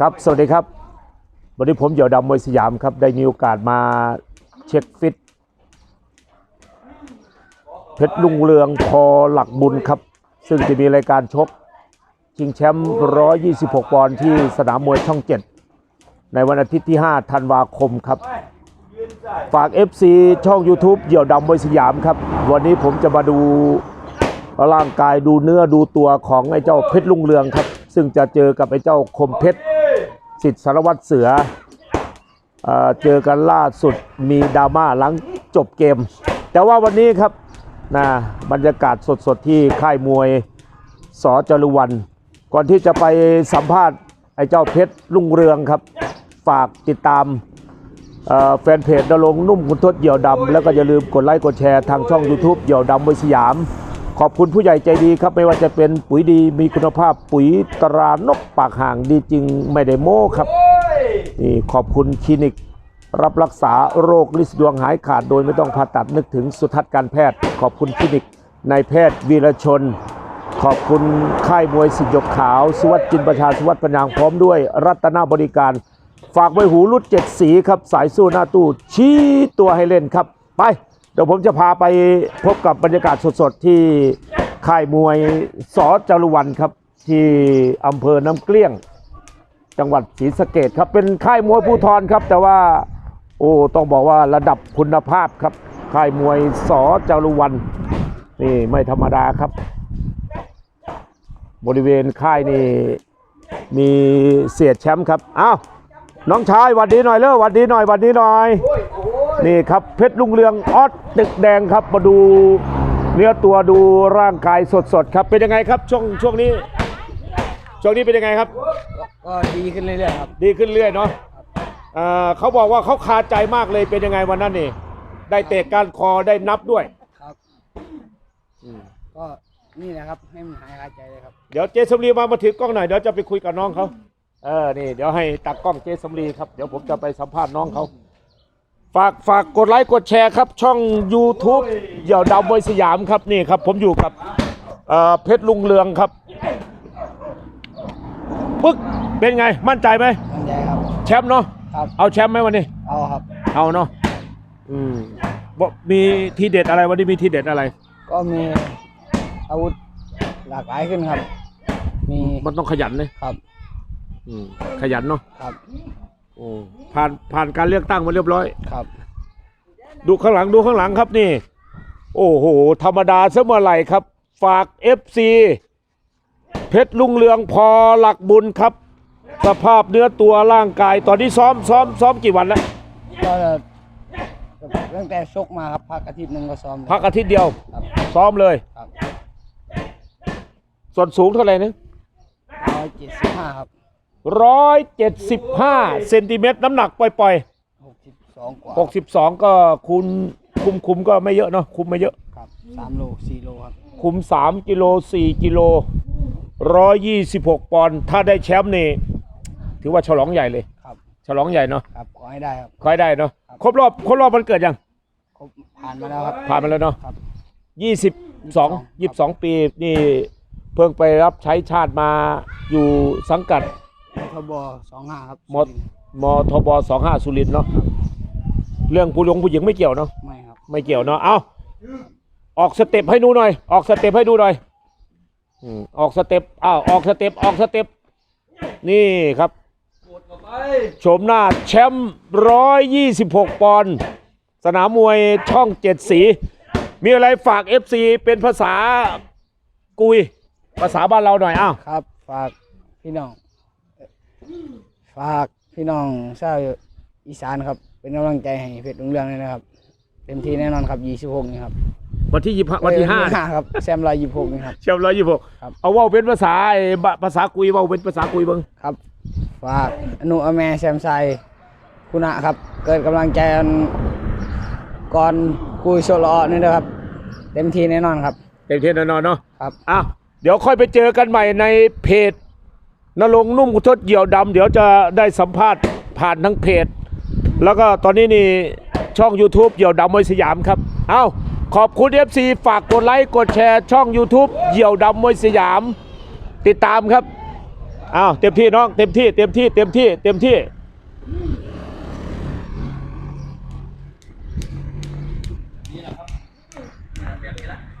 ครับ สวัสดีครับ วันนี้ผมเหยี่ยวดำมวยสยามครับ ได้มีโอกาสมาเช็คฟิต เพชรลุงเรืองพอหลักบุญครับ ซึ่งจะมีรายการชก ชิงแชมป์ 126 ปอนด์ที่สนามมวยช่อง 7 ในวันอาทิตย์ที่ 5 ธันวาคมครับ ฝาก FC ช่อง YouTube เหยี่ยวดำมวยสยามครับ วันนี้ผมจะมาดูร่างกายดูเนื้อดูตัวของไอ้เจ้าเพชรลุงเรืองครับ ซึ่งจะเจอกับไอ้เจ้าคมเพชรสิทธิสารวัตรเสือเอเจอกันล่าสุดมีดราม่าหลังจบเกม แต่ว่าวันนี้ครับนะบรรยากาศสดๆที่ค่ายมวยสจรุวัน ก่อนที่จะไปสัมภาษณ์ไอ้เจ้าเพชรลุงเรืองครับ ฝากติดตามแฟนเพจนรงนุ่มคุณทศเหยี่ยวดำแล้วก็อย่าลืมกดไลค์กดแชร์ทางช่อง YouTube เหยี่ยวดำมวยสยาม ขอบคุณผู้ใหญ่ใจดีครับ ไม่ว่าจะเป็นปุ๋ยดีมีคุณภาพปุ๋ยตรานกปากห่างดีจริงไม่ได้โม้ครับนี่ขอบคุณคลินิก รับรักษาโรคลิสดวงหายขาดโดยไม่ต้องผ่าตัดนึกถึงสุทัศน์การแพทย์ ขอบคุณคลินิกนายแพทย์วีรชน ขอบคุณค่ายมวยสิทธิ์หยกขาว สวัสดิ์จินประชาสวัสดิ์ปัญญางพร้อมด้วย รัตนาบริการ ฝากไว้หูรุดเจ็ดสีครับสายสู้หน้าตู้ชี้ตัวให้เล่นครับ ไป เดี๋ยวผมจะพาไปพบกับบรรยากาศสดๆ ที่ค่ายมวยสอจารุวันครับ ที่อำเภอน้ำเกลี้ยง จังหวัดศรีสะเกดครับเป็นค่ายมวยภูทรครับ แต่ว่าโอ้ต้องบอกว่าระดับคุณภาพครับ ค่ายมวยสอจารุวันนี่ไม่ธรรมดาครับ บริเวณค่ายนี่มีเสียดแชมป์ครับอ้าวน้องชายหวัดดีหน่อยเร็วหวัดดีหน่อยหวัดดีหน่อย นี่ครับเพชรลุงเรืองออสตึกแดงครับมาดูเนื้อตัวดูร่างกายสดๆครับเป็นยังไงครับช่วงช่วงนี้ ช่วงนี้เป็นยังไงครับ ก็ดีขึ้นเรื่อยๆครับดีขึ้นเรื่อยเนาะเอ่อเขาบอกว่าเขาคาใจมากเลยเป็นยังไงวันนั้นนี่ได้เตะก้านคอได้นับด้วยครับก็นี่แหละครับให้มันหายคาใจเลยครับเดี๋ยวเจสมรีมามาถือกล้องหน่อยเดี๋ยวจะไปคุยกับน้องเขาเออนี่เดี๋ยวให้ตักกล้องเจสมรีครับเดี๋ยวผมจะไปสัมภาษณ์น้องเขา ฝากฝากกดไลค์กดแชร์ครับช่อง YouTube เหยี่ยวดาวบอยสยามครับนี่ครับ ผมอยู่กับเอ่อเพชรลุงเรืองครับปึ๊กเป็นไงมั่นใจไหมมั่นใจครับ แชมป์เนาะครับ เอาแชมป์ไหมวันนี้ เอาครับ เอาเนาะอืมบอกมีทีเด็ดอะไรวันนี้มีทีเด็ดอะไร ก็มีอาวุธหลากหลายขึ้นครับ มีมันต้องขยันเลยครับ อืมขยันเนาะครับ โอ้ผ่านผ่านการเลือกตั้งมาเรียบร้อย ครับ ดูข้างหลังดูข้างหลังครับนี่ โอ้โห ธรรมดาซะเมื่อไหร่ครับ ฝาก FC เพชรลุงเรืองพอหลักบุญครับ สภาพเนื้อตัวร่างกาย ตอนนี้ซ้อมซ้อมซ้อมกี่วันแล้วก็ตั้งแต่ชกมาครับพักอาทิตย์หนึ่งก็ซ้อมเลยพักอาทิตย์เดียว ครับซ้อมเลย ครับส่วนสูงเท่าไหร่นะร้อยเจ็ดสิบห้าครับ ร้อยเจ็ดสิบห้าเซนติเมตรน้ำหนักปล่อยหกสิบสองกว่าๆหกสิบสองก็คูณคุมคุมก็ไม่เยอะเนาะคุมไม่เยอะ ครับสามโลสี่โลครับคุม3กิโล4กิโล126ปอนด์ถ้าได้แชมป์นี่ถือว่าฉลองใหญ่เลย ครับฉลองใหญ่เนาะครับขอให้ได้ครับค่อยได้เนาะครบรอบครบรอบมันเกิดยัง ครบผ่านมาแล้วครับผ่านมาแล้วเนาะ ครับ22 22ปีนี่เพิ่งไปรับใช้ชาติมาอยู่สังกัด ทบสองห้าครับมมทบ25สุรินทร์เนาะเรื่องผู้หลงผู้หญิงไม่เกี่ยวเนาะไม่ครับไม่เกี่ยวเนาะเอาออกสเต็ปให้ดูหน่อย ออกสเต็ปให้ดูหน่อยอืมออกสเต็ปอ้าวออกสเต็ปออกสเต็ปนี่ครับโฉมหน้าแชมป์ร้อยยี่สิบหกปอนด์สนามมวยช่องเจ็ดสี มีอะไรฝาก FC เป็นภาษากุย ภาษาบ้านเราหน่อยอ้าวครับ ฝากพี่น้องเอ่อ ฝากพี่น้องชาวอีสานครับ เป็นกำลังใจให้เพชรลุงเรืองเลยนะครับ เต็มที่แน่นอนครับ26นี่ครับวันที่ยี่วันที่ห้าเอ้ยครับแซมรอย26นี่ครับแชมป์ร้อยยี่สิบหกครับ เอาเว่าเป็นภาษาไอ้บะภาษากุยเว่าเป็นภาษากุยเบิ้งครับฝากอนุอแมแซมไซคุณะครับ เกิดกำลังใจกันก่อนกุยโชลอนี่นะครับ เต็มที่แน่นอนครับ เต็มที่แน่นอนเนาะครับ อ้าวเดี๋ยวค่อยไปเจอกันใหม่ในเพจ นรงนุ่มกุทศเหี่ยวดำเดี๋ยวจะได้สัมภาษณ์ผ่านทั้งเพจ แล้วก็ตอนนี้นี่ช่อง YouTube เหี่ยวดำมวยสยามครับ เอา้าขอบคุณ FC ฝากกดไลค์กดแชร์ช่อง YouTube เหี่ยวดำมวยสยาม ติดตามครับเอ้าเต็มที่น้องเต็มที่เต็มที่เต็มที่เต็มที่นี่แหละครับแบบนี้ล